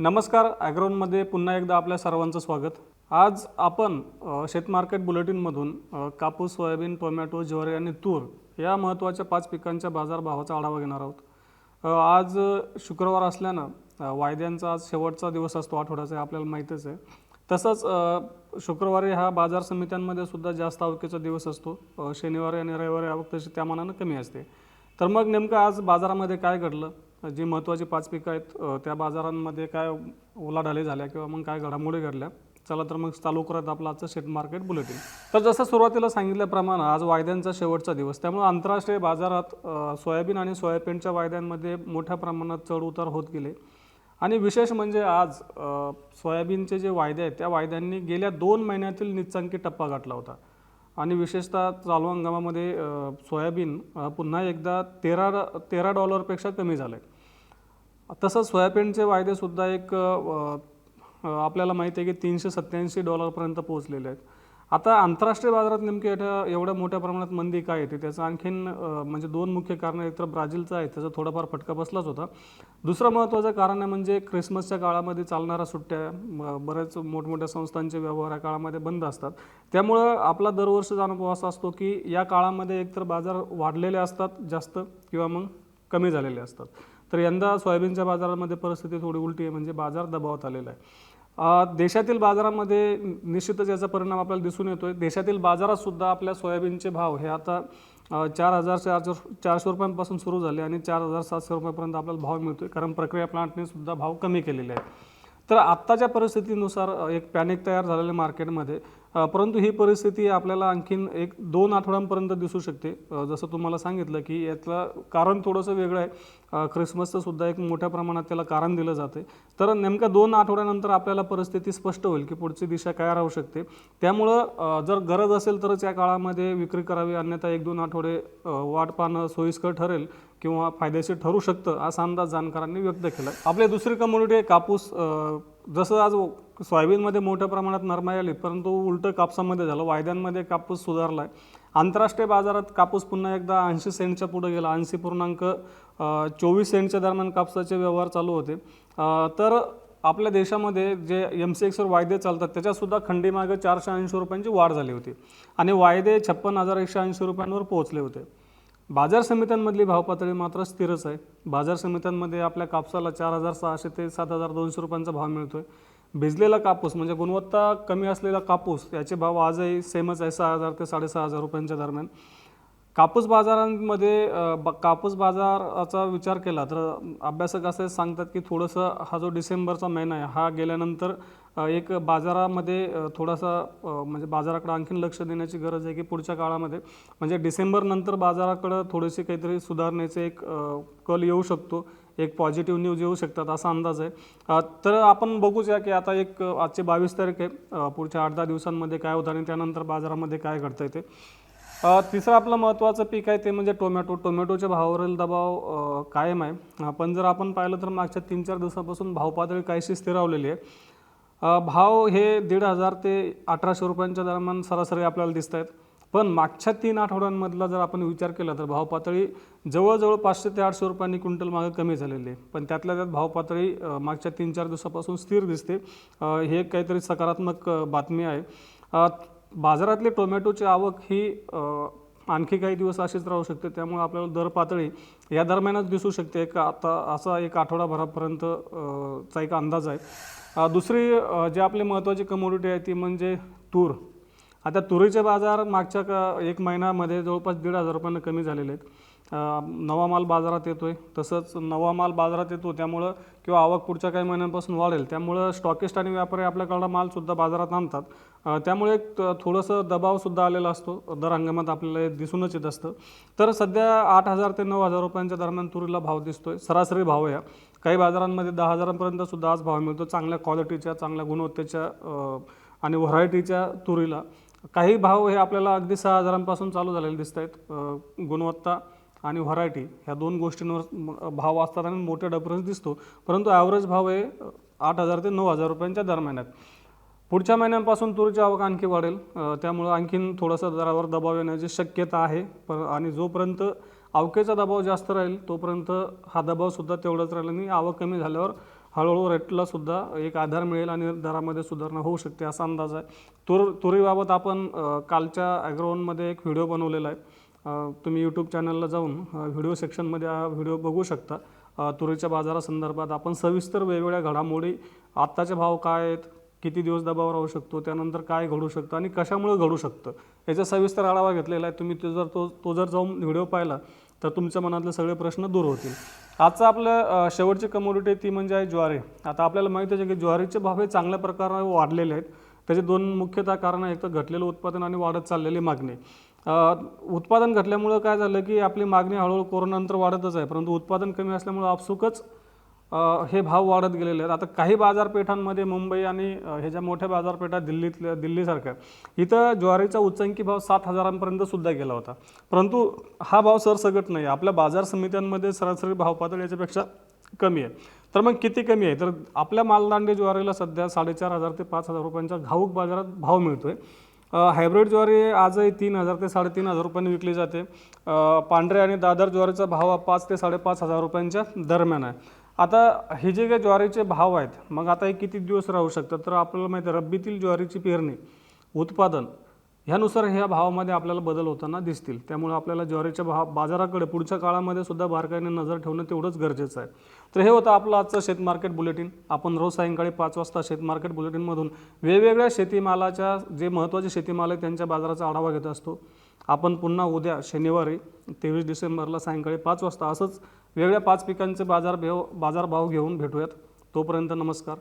नमस्कार ॲग्रोनमध्ये पुन्हा एकदा आपल्या सर्वांचं स्वागत. आज आपण शेतमार्केट बुलेटिनमधून कापूस सोयाबीन टोमॅटो ज्वारी आणि तूर या महत्त्वाच्या पाच पिकांच्या बाजारभावाचा आढावा घेणार आहोत. आज शुक्रवार असल्यानं वायद्यांचा आज शेवटचा दिवस असतो आठवड्याचा आपल्याला माहीतच आहे. तसंच शुक्रवारी हा बाजार समित्यांमध्ये सुद्धा जास्त आवकेचा दिवस असतो. शनिवारी आणि रविवारी आवक तशी त्या मानानं कमी असते. तर मग नेमकं आज बाजारामध्ये काय घडलं? जी महत्त्वाची पाच पिकं आहेत त्या बाजारांमध्ये काय उलाढाली झाल्या किंवा मग काय घडामोडी घडल्या चला तर मग चालू करत आपलं आजचं शेत मार्केट बुलेटिन. तर जसं सुरुवातीला सांगितल्याप्रमाणे आज वायद्यांचा शेवटचा दिवस त्यामुळे आंतरराष्ट्रीय बाजारात सोयाबीन आणि सोयाबीनच्या वायद्यांमध्ये मोठ्या प्रमाणात चढ उतार होत गेले. आणि विशेष म्हणजे आज सोयाबीनचे जे वायदे आहेत त्या वायद्यांनी गेल्या दोन महिन्यातील निच्चांकी टप्पा गाठला होता. आणि विशेषतः चालू हंगामामध्ये सोयाबीन पुन्हा एकदा तेरा तेरा डॉलरपेक्षा कमी झालं आहे तसंच सोयाबीनचे वायदेसुद्धा एक आपल्याला माहिती आहे की तीनशे सत्त्याऐंशी डॉलरपर्यंत पोहोचलेले आहेत. आता आंतरराष्ट्रीय बाजारात नेमके एवढ्या एवढ्या मोठ्या प्रमाणात मंदी काय येते त्याचं आणखीन म्हणजे दोन मुख्य कारणं एक तर ब्राझीलचं आहे त्याचा थोडाफार फटका बसलाच होता. दुसरं महत्त्वाचं कारण आहे म्हणजे क्रिसमसच्या काळामध्ये चालणाऱ्या सुट्ट्या बऱ्याच मोठमोठ्या संस्थांचे व्यवहार या काळामध्ये बंद असतात. त्यामुळं आपला दरवर्षीचा अनुभव असा असतो की या काळामध्ये एकतर बाजार वाढलेले असतात जास्त किंवा मग कमी झालेले असतात. तर यंदा सोयाबीनच्या बाजारामध्ये परिस्थिती थोडी उलटी आहे म्हणजे बाजार दबावात आलेला आहे. देशातील बाजारामध्ये निश्चितच याचा परिणाम आपल्याला दिसून येतो आहे देशातील बाजारातसुद्धा आपल्या सोयाबीनचे भाव हे आता चार हजार चारशे चारशे रुपयांपासून सुरू झाले आणि चार हजार सातशे रुपयापर्यंत आपल्याला भाव मिळतो आहे कारण प्रक्रिया प्लांटने सुद्धा भाव कमी केलेले आहेत. तर आत्ताच्या परिस्थितीनुसार एक पॅनिक तयार झालेलं मार्केटमध्ये परंतु ही परिस्थिती आपल्याला आणखीन एक दोन आठवड्यांपर्यंत दिसू शकते. जसं तुम्हाला सांगितलं की यातलं कारण थोडंसं वेगळं आहे. ख्रिसमसचं सुद्धा एक मोठ्या प्रमाणात त्याला कारण दिलं जाते. तर नेमक्या दोन आठवड्यानंतर आपल्याला परिस्थिती स्पष्ट होईल की पुढची दिशा काय राहू शकते. त्यामुळं जर गरज असेल तरच या काळामध्ये विक्री करावी अन्यथा एक दोन आठवडे वाट पाहणं सोयीस्कर ठरेल किंवा फायदेशीर ठरू शकतं असा अंदाज जाणकारांनी व्यक्त केला आपली दुसरी कम्युनिटी आहे कापूस. जसं आज सोयाबीनमध्ये मोठ्या प्रमाणात नरमाई आली परंतु उलटं कापसामध्ये झालं वायद्यांमध्ये कापूस सुधारला आहे आंतरराष्ट्रीय बाजारात कापूस पुन्हा एकदा ऐंशी सेंटच्या पुढे गेला ऐंशी पूर्णांक चोवीस सेंटच्या दरम्यान कापसाचे व्यवहार चालू होते. तर आपल्या देशामध्ये जे एम सी एक्सवर वायदे चालतात त्याच्यातसुद्धा खंडीमागे चारशे ऐंशी रुपयांची वाढ झाली होती. आणि वायदे छप्पन हजार एकशे ऐंशी रुपयांवर पोहोचले होते. बाजार समित्यांमधली भावपातळी मात्र स्थिरच आहे. बाजार समित्यांमध्ये आपल्या कापसाला चार हजार सहाशे ते सात हजार दोनशे रुपयांचा भाव मिळतो आहे भिजलेला कापूस म्हणजे गुणवत्ता कमी असलेला कापूस याचे भाव आजही सेमच आहे सहा हजार ते साडेसहा हजार रुपयांच्या दरम्यान. कापूस बाजारांमध्ये ब- कापूस बाजाराचा विचार केला तर अभ्यासक असे सांगतात की थोडंसं हा जो डिसेंबरचा महिना आहे हा गेल्यानंतर एक बाजारामध्ये थोडासा म्हणजे बाजाराकडे आणखीन लक्ष देण्याची गरज आहे की पुढच्या काळामध्ये म्हणजे डिसेंबर नंतर बाजाराकडं थोडीशी काहीतरी सुधारण्याचे एक कल येऊ शकतो एक पॉझिटिव्ह न्यूज येऊ शकतात असा अंदाज आहे. तर आपण बघूच या की आता एक आजचे बावीस तारीख आहे. पुढच्या आठ दहा दिवसांमध्ये काय होतं आणि त्यानंतर बाजारामध्ये काय घडतं ते. तिसरं आपलं महत्त्वाचं पीक आहे ते म्हणजे टोमॅटो. टोमॅटोच्या भावावरील दबाव कायम आहे. पण जर आपण पाहिलं तर मागच्या तीन चार दिवसापासून भाव पातळी काहीशी स्थिरावलेली आहे. भाव हे दीड हजार ते अठराशे रुपयांच्या दरम्यान सरासरी आपल्याला दिसत आहेत पण मागच्या तीन आठवड्यांमधला जर आपण विचार केला तर भाव पातळी जवळजवळ पाचशे ते आठशे रुपयांनी क्विंटल मागे कमी झालेली आहे. पण त्यातल्या त्यात भाव पातळी मागच्या तीन चार दिवसापासून स्थिर दिसते. हे एक काहीतरी सकारात्मक बातमी आहे. बाजारातली टोमॅटोची आवक ही आणखी काही दिवस असेच राहू शकते. त्यामुळे आपल्याला दर पातळी या दरम्यानच दिसू शकते. एक आता असा एक आठवडाभरापर्यंत चा एक अंदाज आहे. दुसरी जे जी आपली महत्त्वाची कमोडिटी आहे ती म्हणजे तूर. आता तुरीचे बाजार मागच्या का एक महिन्यामध्ये जवळपास दीड हजार रुपयांना कमी झालेले आहेत. नवा माल बाजारात येतो आहे तसंच नवा माल बाजारात येतो त्यामुळं किंवा आवक पुढच्या काही महिन्यांपासून वाढेल त्यामुळं स्टॉकिस्ट आणि व्यापारी आपल्याकडं मालसुद्धा बाजारात आणतात. त्यामुळे एक थोडंसं दबावसुद्धा आलेला असतो दर हंगामात आपल्याला हे दिसूनच येत असतं. तर सध्या आठ हजार ते नऊ हजार रुपयांच्या दरम्यान तुरीला भाव दिसतो आहे सरासरी भाव आहे काही बाजारांमध्ये दहा हजारांपर्यंत सुद्धा आज भाव मिळतो चांगल्या क्वालिटीच्या चांगल्या गुणवत्तेच्या आणि व्हरायटीच्या तुरीला. काही भाव हे आपल्याला अगदी सहा हजारांपासून चालू झालेले दिसत आहेत गुणवत्ता आणि व्हरायटी ह्या दोन गोष्टींवर भाव असतात आणि मोठा डिफरन्स दिसतो. परंतु ॲव्हरेज भाव हे आठ हजार ते नऊ हजार रुपयांच्या दरम्यान आहेत. पुढच्या महिन्यांपासून तुरीची आवक आणखी वाढेल. त्यामुळं आणखीन थोडासा दरावर दबाव येण्याची शक्यता आहे. पर आणि जोपर्यंत आवकेचा दबाव जास्त राहील तोपर्यंत हा दबावसुद्धा तेवढाच राहील आणि आवक कमी झाल्यावर हळूहळू रेटला सुद्धा एक आधार मिळेल आणि दरामध्ये सुधारणा होऊ शकते असा अंदाज आहे. तुर तुरीबाबत आपण कालच्या ॲग्रोवनमध्ये एक व्हिडिओ बनवलेला आहे. तुम्ही यूट्यूब चॅनलला जाऊन व्हिडिओ सेक्शनमध्ये हा व्हिडिओ बघू शकता. तुरीच्या बाजारासंदर्भात आपण सविस्तर वेगवेगळ्या घडामोडी आत्ताचे भाव काय आहेत किती दिवस दबाव राहू शकतो त्यानंतर काय घडू शकतं आणि कशामुळे घडू शकतं याचा सविस्तर आढावा घेतलेला आहे. तुम्ही तो जर तो तो जर जाऊन व्हिडिओ पाहिला तर तुमच्या मनातले सगळे प्रश्न दूर होतील. आजचं आपलं शेवटची कमोडिटी ती म्हणजे आहे ज्वारी. आता आपल्याला माहिती आहे की ज्वारीचे भाव हे चांगल्या प्रकारे वाढलेले आहेत. त्याचे दोन मुख्यतः कारण एक तर घटलेलं उत्पादन आणि वाढत चाललेली मागणी. उत्पादन घटल्यामुळं काय झालं की आपली मागणी हळूहळू कोरोनानंतर वाढतच आहे परंतु उत्पादन कमी असल्यामुळं आपसुकच हे भाव वाढत गेलेले आहेत. आता काही बाजारपेठांमध्ये मुंबई आणि ह्याच्या मोठ्या बाजारपेठा दिल्लीतल्या दिल्लीसारख्या इथं ज्वारीचा उच्चांकी भाव सात हजारांपर्यंत सुद्धा गेला होता. परंतु हा भाव सरसगट नाही आपल्या बाजार समित्यांमध्ये सरासरी भाव पातळी याच्यापेक्षा कमी आहे. तर मग किती कमी आहे? तर आपल्या मालदांडे ज्वारीला सध्या साडेचार हजार ते पाच हजार रुपयांचा घाऊक बाजारात भाव मिळतोय. हायब्रिड ज्वारी आजही तीन हजार ते साडेतीन हजार रुपयांनी विकली जाते. पांढरे आणि दादर ज्वारीचा भाव हा पाच ते साडेपाच हजार रुपयांच्या दरम्यान आहे. आता हे जे काही ज्वारीचे भाव आहेत मग आता हे किती दिवस राहू शकतात? तर आपल्याला माहिती आहे रब्बीतील ज्वारीची पेरणी उत्पादन ह्यानुसार ह्या भावामध्ये आपल्याला बदल होताना दिसतील. त्यामुळे आपल्याला ज्वारीच्या भाव बाजाराकडे पुढच्या काळामध्ये सुद्धा बारकाईने नजर ठेवणं तेवढंच गरजेचं आहे. तर हे होतं आपलं आजचं शेत मार्केट बुलेटिन. आपण रोज सायंकाळी पाच वाजता शेत मार्केट बुलेटिनमधून वेगवेगळ्या शेतीमालाच्या जे महत्त्वाचे शेतीमाल आहेत त्यांच्या बाजाराचा आढावा घेत असतो. आपण पुन्हा उद्या शनिवारी तेवीस डिसेंबरला सायंकाळी पाच वाजता असंच वेगळ्या पाच पिकांचे बाजार भाव बाजारभाव घेऊन भेटूयात. तोपर्यंत नमस्कार.